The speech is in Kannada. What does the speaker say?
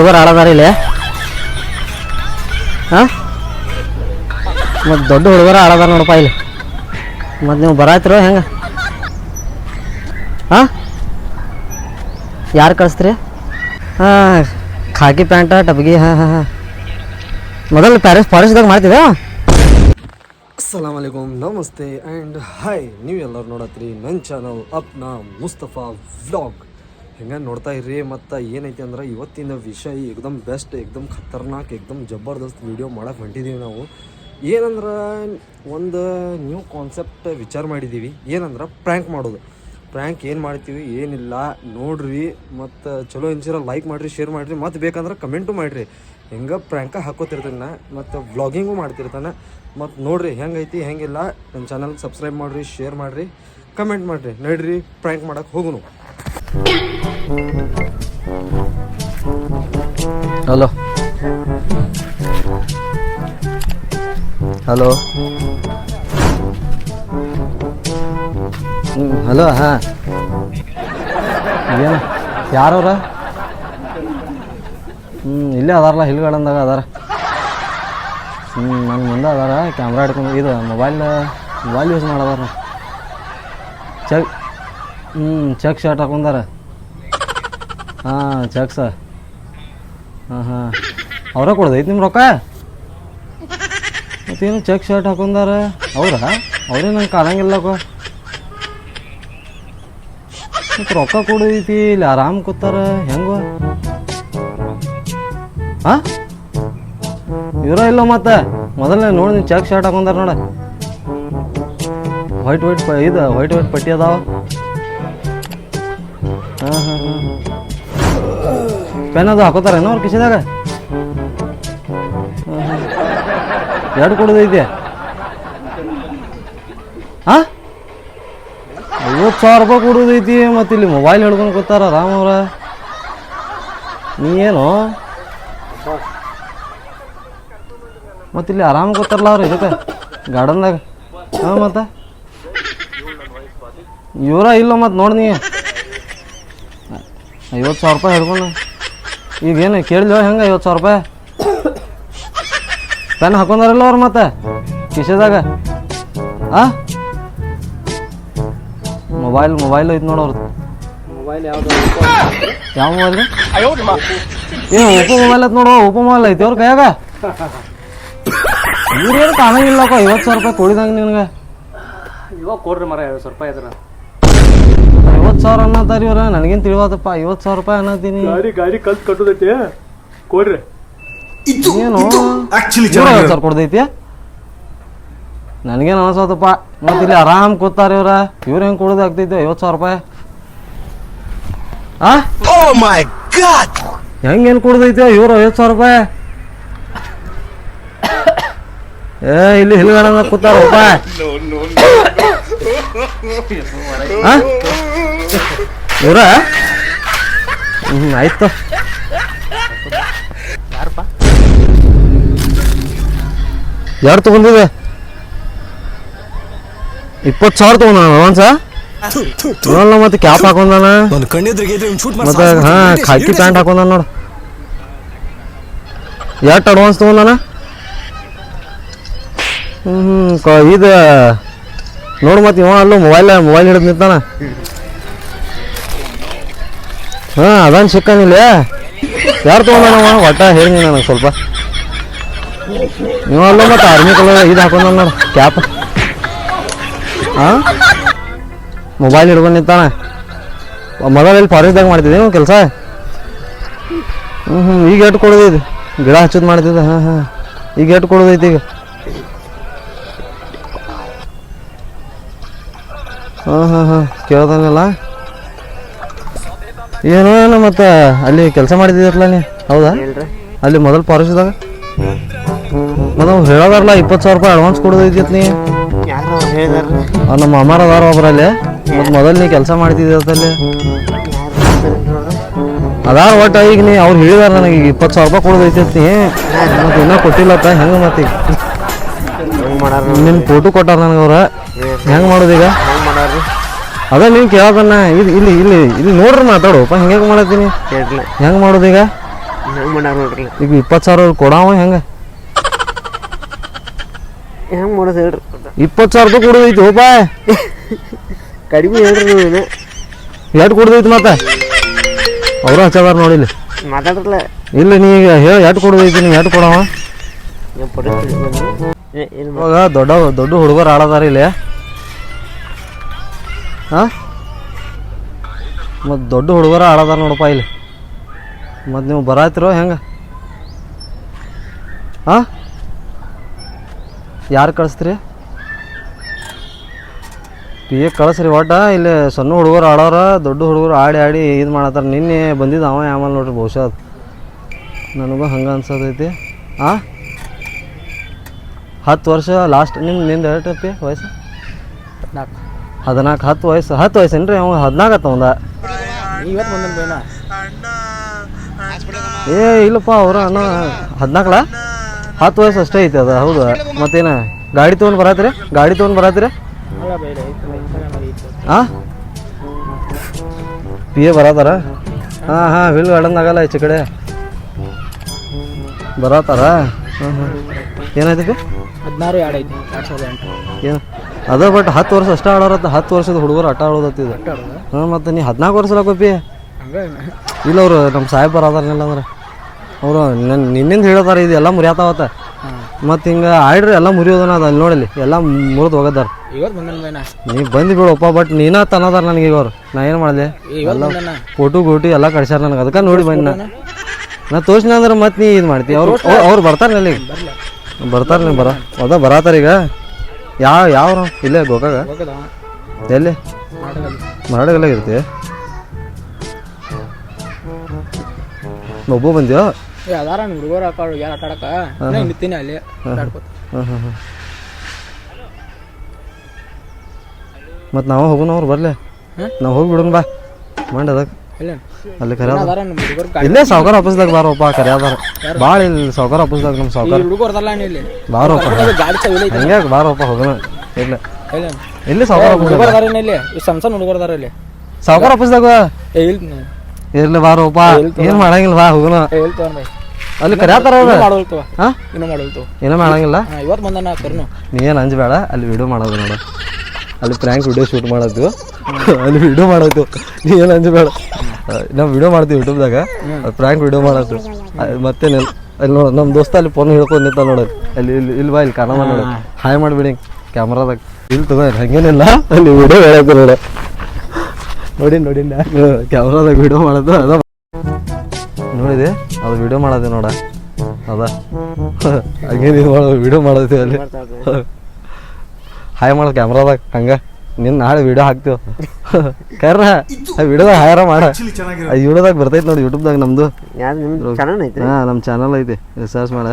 ಹುಡುಗರು ಆಡದಾರ ಇಲ್ಲಿ? ಹಾಂ? ಮತ್ತು ದೊಡ್ಡ ಹುಡುಗರ ಆಡೋದಾರ ನೋಡಪ್ಪ ಇಲ್ಲಿ. ಮತ್ತು ನೀವು ಬರಾತಿರೋ ಹೆಂಗೆ? ಹಾಂ? ಯಾರು ಕಳಿಸ್ತೀರಿ? ಹಾಂ, ಖಾಕಿ ಪ್ಯಾಂಟ, ಟಬ್ಗಿ, ಹಾಂ ಹಾಂ ಹಾಂ. ಮೊದಲು ಪ್ಯಾರಿಸ್, ಫಾರೆಸ್ಟ್ದಾಗ ಮಾಡ್ತಿದ್ದೆ ಅಸ್ಸಲಾಮ್ ನಮಸ್ತೆ ಆ್ಯಂಡ್ ಹಾಯ್ ನೀವು ಎಲ್ಲರೂ ನೋಡತ್ರಿ ನನ್ನ ಚಾನಲ್ ಅಪ್ನಾ ಮುಸ್ತಫಾ ವ್ಲಾಗ್. ಹೆಂಗೆ ನೋಡ್ತಾ ಇರ್ರಿ ಮತ್ತು ಏನೈತಿ ಅಂದ್ರೆ ಇವತ್ತಿನ ವಿಷಯ ಏಕ್ದಮ್ ಬೆಸ್ಟ್ ಏಕ್ದಮ್ ಖತರ್ನಾಕ್ ಏಕ್ದಮ್ ಜಬರ್ದಸ್ತ್ ವಿಡಿಯೋ ಮಾಡಕ್ಕೆ ಹೊಂಟಿದ್ದೀವಿ ನಾವು. ಏನಂದ್ರೆ ಒಂದು ನ್ಯೂ ಕಾನ್ಸೆಪ್ಟ್ ವಿಚಾರ ಮಾಡಿದ್ದೀವಿ ಏನಂದ್ರೆ ಪ್ರ್ಯಾಂಕ್ ಮಾಡೋದು. ಪ್ರ್ಯಾಂಕ್ ಏನು ಮಾಡ್ತೀವಿ? ಏನಿಲ್ಲ. ನೋಡ್ರಿ ಮತ್ತು ಚಲೋ ಅನ್ಸಿರ ಲೈಕ್ ಮಾಡಿರಿ ಶೇರ್ ಮಾಡಿರಿ ಮತ್ತು ಬೇಕಂದ್ರೆ ಕಮೆಂಟು ಮಾಡಿರಿ. ಹೆಂಗೆ ಪ್ರ್ಯಾಂಕ ಹಾಕೋತಿರ್ತಾನೆ ಮತ್ತು ವ್ಲಾಗಿಂಗು ಮಾಡ್ತಿರ್ತಾನೆ ಮತ್ತು ನೋಡ್ರಿ ಹೆಂಗೈತಿ ಹೆಂಗಿಲ್ಲ ನನ್ನ ಚಾನಲ್ ಸಬ್ಸ್ಕ್ರೈಬ್ ಮಾಡಿರಿ ಶೇರ್ ಮಾಡಿರಿ ಕಮೆಂಟ್ ಮಾಡಿರಿ. ನಡ್ರಿ ಪ್ರ್ಯಾಂಕ್ ಮಾಡಕ್ಕೆ ಹೋಗುನು. ಹಲೋ ಹಲೋ ಹಲೋ ಹಾಂ. ಏನು, ಯಾರವ್ರ? ಹ್ಞೂ ಇಲ್ಲೇ ಅದಾರಲ್ಲ ಹಿಲ್ಗಳಂದಾಗ ಅದಾರ. ಹ್ಞೂ ನನ್ನ ಮುಂದೆ ಅದಾರ ಕ್ಯಾಮ್ರಾ ಹಿಡ್ಕೊಂಡು, ಇದು ಮೊಬೈಲ್ ಮೊಬೈಲ್ ಯೂಸ್ ಮಾಡದಾರ ಚಕ್ ಹ್ಞೂ ಚೆಕ್ ಶರ್ಟ್ ಹಾಕೊಂಡಾರ. ಹಾಂ ಚೆಕ್ ಸರ್ ಹಾಂ ಹಾಂ. ಅವರ ಕೊಡ್ದೈತಿ ನಿಮ್ಮ ರೊಕ್ಕ? ಮತ್ತೇನು ಚೆಕ್ ಶರ್ಟ್ ಹಾಕೊಂಡಾರ? ಅವ್ರ ಅವರೇ ನಂಗೆ ಕಾಣಂಗಿಲ್ಲ ಮತ್ತೆ ರೊಕ್ಕ ಕೊಡೈತಿ, ಇಲ್ಲಿ ಆರಾಮ್ ಕೂತಾರ, ಹೆಂಗ? ಹಾ? ಇವರ ಇಲ್ಲ ಮತ್ತೆ? ಮೊದಲನೇ ನೋಡಿ ಚೆಕ್ ಶರ್ಟ್ ಹಾಕೊಂಡಾರ ನೋಡ. ವೈಟ್ ವೈಟ್ ಇದು ವೈಟ್ ವೈಟ್ ಪಟ್ಟಿ ಅದಾವ. ಹಾಂ ಹಾಂ ಹಾಂ. ಪೆನ್ ಅದು ಹಾಕೋತಾರೇನೋ ಅವ್ರ ಕಿಶೆದಾಗ? ಎರಡು ಕೊಡೋದೈತೆ ಹಾಂ ಐವತ್ತು ಸಾವಿರ ರೂಪಾಯಿ ಕೊಡೋದೈತಿ ಮತ್ತು ಇಲ್ಲಿ ಮೊಬೈಲ್ ಹಿಡ್ಕೊಂಡು ಕೂತಾರ ರಾಮ ಅವರ. ನೀ ಏನು? ಮತ್ತು ಇಲ್ಲಿ ಆರಾಮ್ ಕೂತಾರಲ್ಲ ಅವ್ರು ಇದಕ್ಕೆ ಗಾರ್ಡನ್ದಾಗ ಹಾಂ ಮತ್ತೆ? ಇವರ ಇಲ್ಲ ಮತ್ತು ನೋಡಿ ನೀ. ಐವತ್ತು ಸಾವಿರ ರೂಪಾಯಿ ಹಿಡ್ಕೊಂಡು. ಈಗ ಏನು ಕೇಳಿದ್ವ ಹೆಂಗೆ ಐವತ್ತು ಸಾವಿರ ರೂಪಾಯಿ? ಪೆನ್ ಹಾಕೊಂಡಾರಲ್ಲ ಅವ್ರು ಮತ್ತೆ? ಕಿಶೆದಾಗ. ಆ? ಮೊಬೈಲ್ ಮೊಬೈಲ್ ಐತೆ ನೋಡು ಅವ್ರದ್ದು ಮೊಬೈಲ್ ಯಾವುದು? ಯಾವ ಮೊಬೈಲ್ ಏನು ಓಪೋ ಮೊಬೈಲ್ ಐತೆ ನೋಡು ಓಪೋ ಮೊಬೈಲ್ ಐತಿ ಅವ್ರ ಕೈಯಾಗ. ಇವ್ರೇನು ಕಾಣಂಗಿಲ್ಲಪ್ಪ ಐವತ್ತು ಸಾವಿರ ರೂಪಾಯಿ ಕೊಡಿದಂಗೆ ನಿನಗೆ. ಇವಾಗ ಕೊಡ್ರಿ ಮರ ಐವತ್ತು ಸಾವಿರ ರೂಪಾಯಿ ಇದ್ರ ಐವತ್ತು ಸಾವಿರ ಅನ್ನತ್ತಾರ ಇವ್ರ ನನಗೇನು ತಿಳಿವಾದಪ್ಪ ಐವತ್ತು ಸಾವಿರ ರೂಪಾಯಿ ಅನ್ನತೀನಿ ಗಾಡಿ ಗಾಡಿ ಕಲ್ತು ಕಟ್ಟುದೈತಿ? ಕೊಡ್ರಿ. ಏನು? ಐವತ್ತು ಸಾವಿರ ಕೊಡ್ದೈತಿ? ನನಗೇನು ಅನಿಸೋದಪ್ಪ ಮತ್ತೆ ಇಲ್ಲಿ ಆರಾಮ್ ಕೂತಾರ ಇವ್ರ ಇವ್ರ ಹೆಂಗೆ ಕೊಡೋದು ಆಗ್ತೈತಿ ಐವತ್ತು ಸಾವಿರ ರೂಪಾಯಿ? ಆ? ಹೆಂಗೇನು ಕೊಡ್ದೈತಿ ಇವ್ರು ಐವತ್ತು ಸಾವಿರ ರೂಪಾಯಿ? ಏ ಇಲ್ಲಿ ಹಿಲ್ಗಣ ಕೂತಾರಪ್ಪ. ಇವ್ರ ಹ್ಞೂ ಆಯ್ತು. ಯಾರು ತಗೊಂಡಿದೆ? ಇಪ್ಪತ್ತು ಸಾವಿರ ತಗೊಂಡ ಅಡ್ವಾನ್ಸ ನೋಡಲ್ಲ ಮತ್ತೆ ಕ್ಯಾಪ್ ಹಾಕೊಂಡಾನ? ಮತ್ತೆ ಹಾ ಖಾಕಿ ಪ್ಯಾಂಟ್ ಹಾಕೊಂಡಾನ ನೋಡು. ಎಷ್ಟು ಅಡ್ವಾನ್ಸ್ ತಗೊಂಡಾನ? ಹ್ಞೂ ಇದು ನೋಡು ಮತ್ತೆ ಇವ ಅಲ್ಲೂ ಮೊಬೈಲ್ ಮೊಬೈಲ್ ಹಿಡಿದು ನಿಂತಾನ. ಹಾಂ, ಅದನ್ ಸಿಕ್ಕನಿಲ್ಲ ಯಾರು ತೊಗೊಂಡವ ಒಟ್ಟ ಹೇಳಿ ನನಗೆ ಸ್ವಲ್ಪ. ನೀವು ಅಲ್ಲ ಮತ್ತೆ ಆರ್ಮಿ ಕಲರ್ ಇದು ಹಾಕೊಂಡ ಕ್ಯಾಪ್ ಹಾ ಮೊಬೈಲ್ ಹಿಡ್ಕೊಂಡು ನಿಂತಾನ. ಮೊದಲು ಇಲ್ಲಿ ಫಾರೆಸ್ಟ್ದಾಗ ಮಾಡ್ತಿದ್ದೆ ನೀವು ಕೆಲಸ? ಹ್ಞೂ ಹ್ಞೂ ಈಗ ಎಟ್ಟು ಕೊಡೋದೈತಿ? ಗಿಡ ಹಚ್ಚೋದು ಮಾಡ್ತಿದ್ದೆ, ಹಾಂ ಹಾಂ. ಈಗ ಎಟ್ಟು ಕೊಡೋದೈತಿ ಈಗ? ಹಾಂ ಹಾಂ ಹಾಂ. ಕೇಳ್ದಾನಲ್ಲ ಏನೋ ಮತ್ತೆ? ಅಲ್ಲಿ ಕೆಲಸ ಮಾಡಿದಿರಲ್ಲ ನೀ? ಹೌದಾ? ಅಲ್ಲಿ ಮೊದಲು ಪಾರಿಸಿದಾಗ ಮತ್ತೆ ಅವ್ರು ಹೇಳೋದಾರಲ್ಲ ಇಪ್ಪತ್ತು ಸಾವಿರ ರೂಪಾಯಿ ಅಡ್ವಾನ್ಸ್ ಕೊಡೋದೈತಿ ನೀ? ಯಾರು ನಮ್ಮ ಅಮ್ಮಾರ ಅದಾರ ಒಬ್ರಲ್ಲಿ ಮತ್ತು ಮೊದಲು ನೀ ಕೆಲಸ ಮಾಡ್ತಿದ್ದೆ ಅಲ್ಲಿ? ಅದಾರ ಒಟ್ಟು ಈಗ ನೀ ಅವ್ರು ಹೇಳಿದಾರ ನನಗೆ ಈಗ ಇಪ್ಪತ್ತು ಸಾವಿರ ರೂಪಾಯಿ ಕೊಡೋದೈತಿ ಅಂತ ನೀ. ಮತ್ತು ಇನ್ನೂ ಕೊಟ್ಟಿಲ್ಲಪ್ಪ ಹೆಂಗೆ ಮತ್ತೆ ನಿನ್ನ ಫೋಟೋ ಕೊಟ್ಟಾರ ನನಗೆ ಅವ್ರ. ಹೆಂಗೆ ಮಾಡೋದೀಗ ಹೆಂಗ್ ಮಾಡಾರ್ರಿ? ಅದ ನೀವು ಕೇಳೋದನ್ನ ಇದು ಇಲ್ಲಿ ಇಲ್ಲಿ ಇಲ್ಲಿ ನೋಡ್ರಿ ಮಾತಾಡೋಪ್ಪ ಹಿಂಗೆ ಮಾಡತ್ತೀನಿ? ಕೇಳ್ರಿ ಹೆಂಗೆ ಮಾಡೋದು ಈಗ? ಹೆಂಗ್ ನೋಡ್ರಿ. ಈಗ ಇಪ್ಪತ್ತು ಸಾವಿರ ಕೊಡವ ಹೆಂಗೆ? ಹೆಂಗ್ ಮಾಡೋದು ಹೇಳ್ರಿ. ಇಪ್ಪತ್ತು ಸಾವಿರ ರೂಪಾಯಿ ಕೊಡೋದೈತಿ ಹೋಪ ಕಡಿಮೆ ಹೇಳ್ರಿ ನೀವು ಇದು ಎಷ್ಟು ಕೊಡೋದೈತಿ ಮತ್ತೆ? ಅವರು ಹಚ್ಚದಾರ ನೋಡಿಲ್ಲ ಮಾತಾಡ್ರಲ್ಲ. ಇಲ್ಲ ನೀ ಈಗ ಹೇಳಿ ಎಷ್ಟು ಕೊಡೋದೈತಿ ನೀವು ಎಷ್ಟು ಕೊಡವ? ಇವಾಗ ದೊಡ್ಡ ದೊಡ್ಡ ಹುಡುಗರು ಆಡದಾರ ಇಲ್ಲಿ. ಹಾಂ? ಮತ್ತು ದೊಡ್ಡ ಹುಡುಗರು ಆಡೋದಾರ ನೋಡಪ್ಪ ಇಲ್ಲಿ. ಮತ್ತು ನೀವು ಬರಾತಿರೋ ಹೆಂಗೆ? ಹಾಂ? ಯಾರು ಕಳಿಸ್ತೀರಿ? ಪಿ ಎ ಕಳಿಸ್ರಿ ಒಟ್ಟ, ಇಲ್ಲಿ ಸಣ್ಣ ಹುಡುಗರು ಆಡೋರ, ದೊಡ್ಡ ಹುಡುಗರು ಆಡಿ ಆಡಿ ಇದು ಮಾಡತ್ತಾರ. ನಿನ್ನೆ ಬಂದಿದ್ದ ಅವ ಆಮೇಲೆ ನೋಡ್ರಿ ಬಹುಶಃ ನನಗೂ ಹಂಗೆ ಅನ್ಸೋದೈತಿ ಹಾಂ ಹತ್ತು ವರ್ಷ, ಲಾಸ್ಟ್ ನಿಮ್ಮ ನಿಂದ ಹೇಳ್ತಪ್ಪಿ ವಯಸ್ಸು. ವಯಸ್ಸು ಹದಿನಾಲ್ಕು ಹತ್ತು ವಯಸ್ಸು ಹತ್ತು ವಯಸ್ಸೇನ್ರಿ ಅವ ಹದಿನಾಲ್ಕು ಇವತ್ತು ಬಂದನ್ ಬೇನ ಏ ಇಲ್ಲಪ್ಪ ಅವ್ರ ಅಣ್ಣ ಹದಿನಾಲ್ಕಲ? ಹತ್ತು ವಯಸ್ಸು ಅಷ್ಟೇ ಐತಿ ಅದು ಹೌದು. ಮತ್ತೇನ ಗಾಡಿ ತೊಗೊಂಡು ಬರತ್ತೀರಿ ಗಾಡಿ ತೊಗೊಂಡು ಬರತ್ತೀರಿ ಹಾಂ ಪಿ ಎ ಬರತ್ತಾರ ಹಾಂ ಹಾಂ ವಿಲ್ ಗಾರ್ಡನ್ ಆಗಲ್ಲ ಈಚೆ ಕಡೆ. ಬರತ್ತಾರ ಹಾಂ ಹಾಂ ಏನಾಯ್ತು ಹದಿನಾರು ಎರಡು ಐತಿ ಎರಡು ಸಾವಿರದ ಎಂಟು. ಏನು? ಅದ ಬಟ್ ಹತ್ತು ವರ್ಷ ಅಷ್ಟೇ ಆಡೋರತ್ತ ಹತ್ತು ವರ್ಷದ ಹುಡುಗರು ಆಟ ಆಡೋದತ್ತಿದ ಹಾಂ ಮತ್ತು ನೀ ಹದಿನಾಲ್ಕು ವರ್ಷ ಕೊಪ್ಪಿ ಇಲ್ಲ ಅವರು ನಮ್ಮ ಸಾಹೇಬರು ಅದಾರನಿಲ್ಲ ಅಂದ್ರೆ ಅವರು ನನ್ನ ನಿನ್ನಿಂದ ಹೇಳೋದಾರ ಇದು ಎಲ್ಲ ಮುರಿಯಾತಾವತ್ತ ಮತ್ತು ಹಿಂಗೆ ಆಡ್ರಿ ಎಲ್ಲ ಮುರಿಯೋದನ ಅದು ಅಲ್ಲಿ ನೋಡಲಿ ಎಲ್ಲ ಮುರಿದು ಹೋಗದಾರ. ನೀ ಬಂದು ಬಿಡಪ್ಪ ಬಟ್ ನೀನ ತನದಾರ ನನಗೆ ಈಗ ಅವ್ರು. ನಾ ಏನು ಮಾಡಲಿ? ಎಲ್ಲ ಕೋಟು ಫೋಟೋ ಗೋಟು ಎಲ್ಲ ಕಳ್ಸ್ಯಾರ ನನಗೆ. ಅದಕ್ಕೆ ನೋಡಿ ಬಂದು ನಾ. ನಾ ತೋರ್ಸಿನ ಅಂದ್ರೆ ಮತ್ತೆ ನೀ ಇದು ಮಾಡ್ತಿ. ಅವ್ರು ಅವ್ರು ಬರ್ತಾರೆ ನಲ್ಲಿ ಬರ್ತಾರೆ ನೀವು ಬರ. ಅದ ಬರತ್ತಾರ ಈಗ. ಯಾವ ಯಾವ ಇಲ್ಲೇ ಗೋಕಾಗ ಎಲ್ಲಿ? ಮರಡಗಲ್ಲ ಇರ್ತಿ ಒಬ್ಬ ಬಂದ್ಯೋ? ಅದಾರ ನಿಮ್ಮ ಹುಡುಗರು ಹಾಕೊಂಡು ಯಾರು ಆಟ ಆಡಕ ನಿಂತೀನಿ ಅಲ್ಲಿ ಮತ್ತು ನಾವು ಹೋಗೋಣ ಅವ್ರು ಬರಲೇ. ನಾವು ಹೋಗಿ ಬಿಡೋಣ ಬಾ. ಮಂಡ್ ಅದಕ್ಕೆ ಅಲ್ಲಿ ಕರೆ ಇಲ್ಲೇ ಸಾವ್ಕಾರ ಆಫೀಸ್ದಾಗ ಬಾರಪ್ಪ ಕರೆ ಅದಾರ. ಭಾಳ ಇಲ್ಲಿ ಸಾವ್ಕಾರ ಆಫೀಸ್ದಾಗ ನಮ್ಮ ಸಾವ್ಕಾರ. ಬಾರಪ್ಪ ಹಂಗೆ ಬಾರಪ್ಪ ಹೋಗೋಣ ಇಲ್ಲ. ಇಲ್ಲ. ಸಾವುಕಾರ ಆಫೀಸ್ ಹುಡುಗರು ಅದಾರ ಇಲ್ಲಿ. ಸಾವ್ಕಾರ ಆಫೀಸ್ದಾಗ ಇಲ್ಲ ಇರ್ಲಿ ಬಾರಪ್ಪ ಏನು ಮಾಡಂಗಿಲ್ಲ ಬಾ ಹೋಗೋಣ ಅಲ್ಲಿ ಕರೆಯತ್ತಾರ ಇನ್ನೂ ಮಾಡಂಗಿಲ್ಲ? ಇವತ್ತು ಬಂದನ ಕರ್ನು. ನೀ ಏನು ಅಂಜಬೇಡ ಅಲ್ಲಿ ವಿಡಿಯೋ ಮಾಡೋದು ನೋಡು. ಅಲ್ಲಿ ಪ್ರ್ಯಾಂಕ್ ವಿಡಿಯೋ ಶೂಟ್ ಮಾಡೋದು. ಅಲ್ಲಿ ವಿಡಿಯೋ ಮಾಡೋದು. ನೀ ಏನು ಅಂಜಬೇಡ? ನಾವು ವಿಡಿಯೋ ಮಾಡ್ತೀವಿ ಯೂಟ್ಯೂಬ್ದಾಗ ಪ್ರ್ಯಾಂಕ್ ವಿಡಿಯೋ ಮಾಡೋದು ಮತ್ತೆ ಅಲ್ಲಿ ನೋಡು ನಮ್ಮ ದೋಸ್ತ ಅಲ್ಲಿ ಫೋನ್ ಹಿಡ್ಕೊಂಡು ನಿಂತ ನೋಡೋದು ಅಲ್ಲಿ ಇಲ್ಲಿ ಇಲ್ಲಿ ಬಾ ಇಲ್ಲಿ ಕಾಣ ನೋಡು. ಹಾಯ್ ಮಾಡಿಬಿಡಿ ಕ್ಯಾಮ್ರಾದಾಗ ಇಲ್ಲಿ ತಗೋ ಹಂಗೇನಿಲ್ಲ. ಅಲ್ಲಿ ವಿಡಿಯೋ ಹೇಳೋದು ನೋಡಿ ನೋಡಿ ನೋಡಿ ಕ್ಯಾಮ್ರಾದಾಗ ವಿಡಿಯೋ ಮಾಡೋದು ಅದ. ನೋಡಿದೆ ಅದು ವಿಡಿಯೋ ಮಾಡೋದು ನೋಡ. ಅದ. ಹಂಗೇನು ಇದು ಮಾಡೋದು ವಿಡಿಯೋ ಮಾಡೋದು ಅಲ್ಲಿ. ಹಾಯ್ ಮಾಡೋದು ಕ್ಯಾಮ್ರಾದಾಗ ಹಂಗ. ನಿನ್ನ ನಾಳೆ ವಿಡಿಯೋ ಹಾಕ್ತೀವಿ ಕರ್ರ ಆ ವಿಡಿಯೋದಾಗ ಹಾಯರ ಮಾಡ. ಆ ವಿಡಿಯೋದಾಗ ಬರ್ತೈತೆ ನೋಡಿ ಯೂಟ್ಯೂಬ್ದಾಗ ನಮ್ದು. ಹಾ ನಿಮ್ಮ ಚಾನಲ್ ಐತ್ರಿ? ಹಾಂ ನಮ್ಮ ಚಾನಲ್ ಐತಿ. ರಿಸರ್ಚ್ ಮಾಡ.